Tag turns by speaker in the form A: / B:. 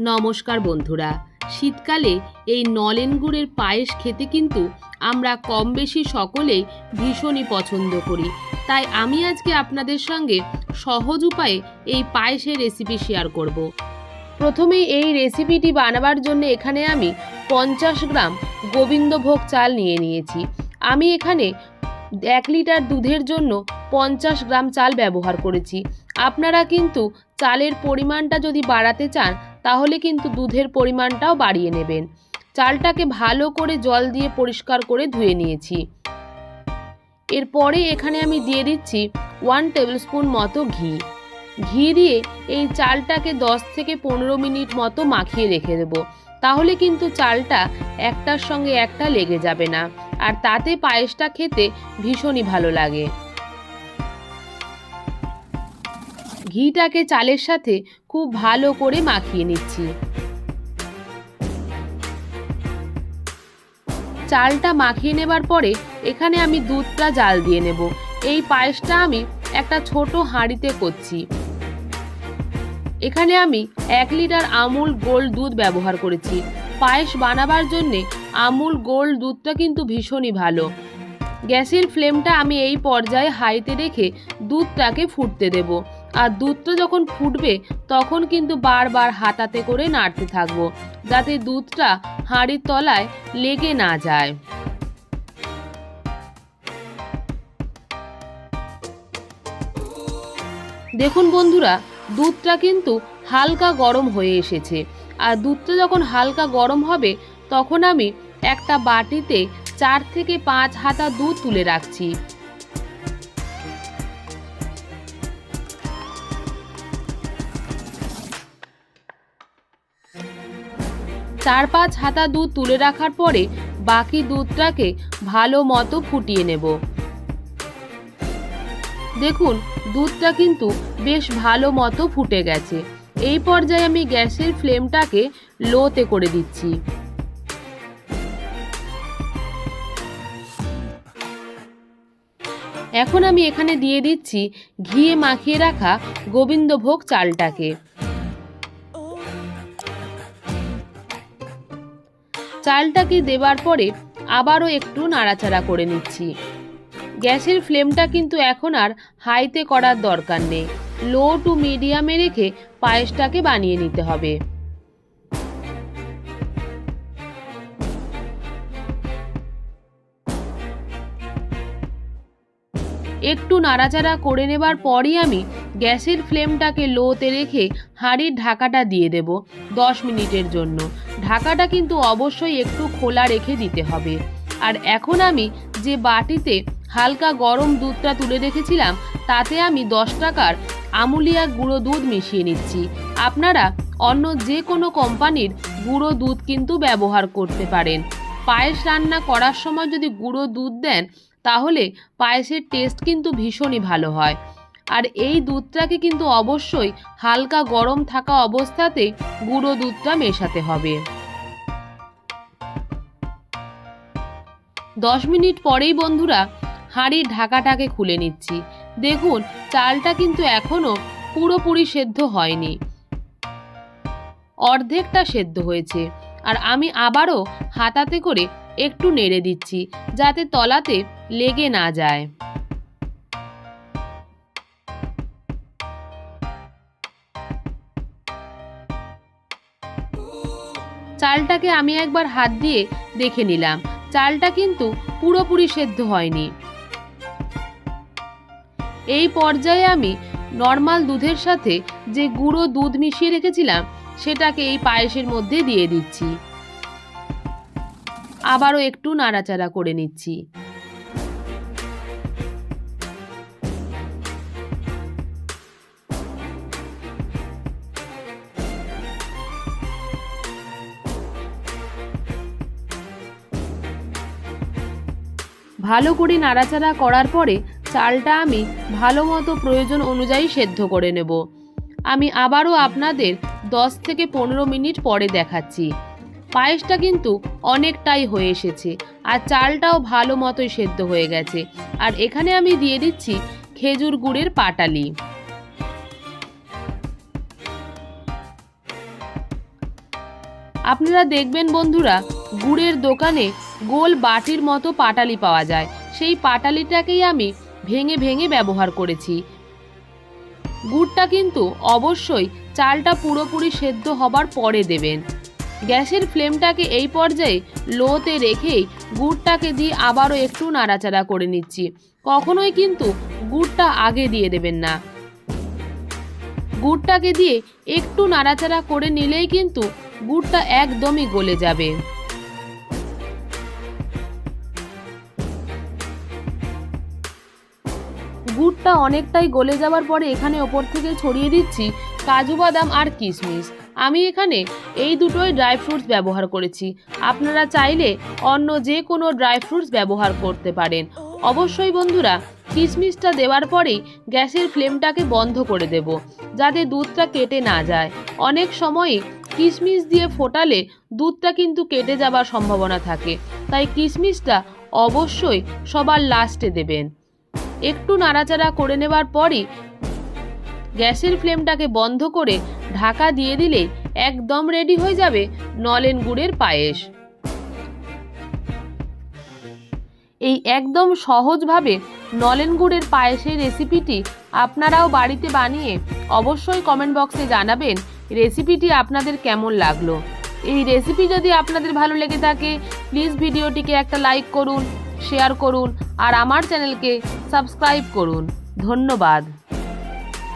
A: নমস্কার বন্ধুরা। শীতকালে এই নলেন গুড়ের পায়েস খেতে কিন্তু আমরা কম বেশি সকলেই ভীষণই পছন্দ করি। তাই আমি আজকে আপনাদের সঙ্গে সহজ উপায়ে এই পায়েসের রেসিপি শেয়ার করব। প্রথমে এই রেসিপিটি বানাবার জন্য এখানে আমি পঞ্চাশ গ্রাম গোবিন্দভোগ চাল নিয়ে নিয়েছি। আমি এখানে এক লিটার দুধের জন্য পঞ্চাশ গ্রাম চাল ব্যবহার করেছি। আপনারা কিন্তু চালের পরিমাণটা যদি বাড়াতে চান তাহলে কিন্তু দুধের পরিমাণটাও বাড়িয়ে নেবেন। চালটাকে ভালো করে জল দিয়ে পরিষ্কার করে ধুয়ে নিয়েছি। এরপরে এখানে আমি দিয়ে দিচ্ছি ওয়ান টেবিল টেবিলস্পুন মতো ঘি। ঘি দিয়ে এই চালটাকে 10 থেকে পনেরো মিনিট মতো মাখিয়ে রেখে দেবো। তাহলে কিন্তু চালটা একটার সঙ্গে একটা লেগে যাবে না। আর তাতে পায়েসটা খেতে ভীষণই ভালো লাগে। ঘিটাকে চালের সাথে খুব ভালো করে মাখিয়ে নিচ্ছি। চালটা মাখিয়ে নেবার পরে এখানে আমি দুধটা জাল দিয়ে নেব। এই পায়েসটা আমি একটা ছোট হাঁড়িতে করছি। এখানে আমি এক লিটার আমুল গোল্ড দুধ ব্যবহার করেছি। পায়েস বানাবার জন্যে আমুল গোল্ড দুধটা কিন্তু ভীষণই ভালো। গ্যাসের ফ্লেমটা আমি এই পর্যায়ে হাইতে রেখে দুধটাকে ফুটতে দেব। আর দুধটা যখন ফুটবে, তখন কিন্তু বারবার হাতাতে করে নাড়তে থাকব, যাতে দুধটা হাঁড়ির তলায় লেগে না যায়। দেখুন বন্ধুরা, দুধটা কিন্তু হালকা গরম হয়ে এসেছে। আর দুধটা যখন হালকা গরম হবে, তখন আমি একটা বাটিতে চার থেকে পাঁচ হাতা দুধ তুলে রাখছি। চার পাঁচ হাতা দুধ তুলে রাখার পরে বাকি দুধটাকে ভালো মতো ফুটিয়ে নেব। দেখুন, দুধটা কিন্তু বেশ ভালো মতো ফুটে গেছে। এই পর্যায়ে আমি গ্যাসের ফ্লেমটাকে লোতে করে দিচ্ছি। এখন আমি এখানে দিয়ে দিচ্ছি ঘিয়ে মাখিয়ে রাখা গোবিন্দভোগ চালটাকে। চালটাকে দেবার পরে আবারও একটু নাড়াচাড়া করে নিচ্ছি। গ্যাসের ফ্লেমটা কিন্তু এখন আর হাইতে করার দরকার নেই। লো টু মিডিয়ামে রেখে পায়েসটাকে বানিয়ে নিতে হবে। একটু নাড়াচাড়া করে নেবার পরই আমি গ্যাসের ফ্লেমটাকে লোতে রেখে হাঁড়ির ঢাকাটা দিয়ে দেব দশ মিনিটের জন্য। ঢাকাটা কিন্তু অবশ্যই একটু খোলা রেখে দিতে হবে। আর এখন আমি যে বাটিতে হালকা গরম দুধটা তুলে রেখেছিলাম তাতে আমি দশ টাকার আমুলিয়া গুঁড়ো দুধ মিশিয়ে নিচ্ছি। আপনারা অন্য যে কোনো কোম্পানির গুঁড়ো দুধ কিন্তু ব্যবহার করতে পারেন। পায়েস রান্না করার সময় যদি গুঁড়ো দুধ দেন, তাহলে পায়েসের টেস্ট কিন্তু ভীষণই ভালো হয়। আর এই দুধটাকে কিন্তু অবশ্যই হালকা গরম থাকা অবস্থাতে গুঁড়ো দুধটা মেশাতে হবে। দশ মিনিট পরেই বন্ধুরা হাঁড়ির ঢাকাটাকে খুলে নিচ্ছি। দেখুন, চালটা কিন্তু এখনও পুরোপুরি সেদ্ধ হয়নি। অর্ধেকটা সেদ্ধ হয়েছে। আর আমি আবারও হাতাতে করে একটু নেড়ে দিচ্ছি যাতে তলাতে লেগে না যায়। চালটাকে আমি একবার হাত দিয়ে দেখে নিলাম। চালটা কিন্তু পুরোপুরি সেদ্ধ হয়নি। এই পর্যায়ে আমি নর্মাল দুধের সাথে যে গুঁড়ো দুধ মিশিয়ে রেখেছিলাম, সেটাকে এই পায়েসের মধ্যে দিয়ে দিচ্ছি। আবারও একটু নাড়াচাড়া করে নিচ্ছি। ভালো করে নাড়াচাড়া করার পরে চালটা আমি ভালো মতো প্রয়োজন অনুযায়ী সেদ্ধ করে নেব। আমি আবারও আপনাদের দশ থেকে পনেরো মিনিট পরে দেখাচ্ছি। পায়েসটা কিন্তু অনেকটাই হয়ে এসেছে আর চালটাও ভালো মতোই সেদ্ধ হয়ে গেছে। আর এখানে আমি দিয়ে দিচ্ছি খেজুর গুড়ের পাটালি। আপনারা দেখবেন বন্ধুরা, গুড়ের দোকানে গোল বাটির মতো পাটালি পাওয়া যায়। সেই পাটালিটাকেই আমি ভেঙে ভেঙে ব্যবহার করেছি। গুড়টা কিন্তু অবশ্যই চালটা পুরোপুরি সেদ্ধ হবার পরে দেবেন। গ্যাসের ফ্লেমটাকে এই পর্যায়ে লোতে রেখেই গুড়টাকে দিয়ে আবারও একটু নাড়াচাড়া করে নিচ্ছি। কখনোই কিন্তু গুড়টা আগে দিয়ে দেবেন না। গুড়টাকে দিয়ে একটু নাড়াচাড়া করে নিলেই কিন্তু গুড়টা একদমই গলে যাবে। গুড়টা অনেকটাই গলে যাওয়ার পরে এখানে ওপর থেকে ছড়িয়ে দিচ্ছি কাজু বাদাম আর কিশমিশ। আমি এখানে এই দুটোই ড্রাই ফ্রুটস ব্যবহার করেছি। আপনারা চাইলে অন্য যে কোনো ড্রাই ফ্রুটস ব্যবহার করতে পারেন। অবশ্যই বন্ধুরা, কিশমিশটা দেওয়ার পরেই গ্যাসের ফ্লেমটাকে বন্ধ করে দেব, যাতে দুধটা কেটে না যায়। অনেক সময়ই কিশমিশ দিয়ে ফোটালে দুধটা কিন্তু কেটে যাবার সম্ভাবনা থাকে। তাই কিশমিশটা অবশ্যই সবার লাস্টে দেবেন। একটু নাড়াচাড়া করে নেবার পরই গ্যাসের ফ্লেমটাকে বন্ধ করে ঢাকা দিয়ে দিলে একদম রেডি হয়ে যাবে নলেন গুড়ের পায়েস। এই একদম সহজভাবে নলেন গুড়ের পায়েসের রেসিপিটি আপনারাও বাড়িতে বানিয়ে অবশ্যই কমেন্ট বক্সে জানাবেন রেসিপিটি আপনাদের কেমন লাগল। এই রেসিপি যদি আপনাদের ভালো লেগে থাকে প্লিজ ভিডিওটিকে একটা লাইক করুন। শেয়ার করুন আর আমার চ্যানেলকে সাবস্ক্রাইব করুন। ধন্যবাদ।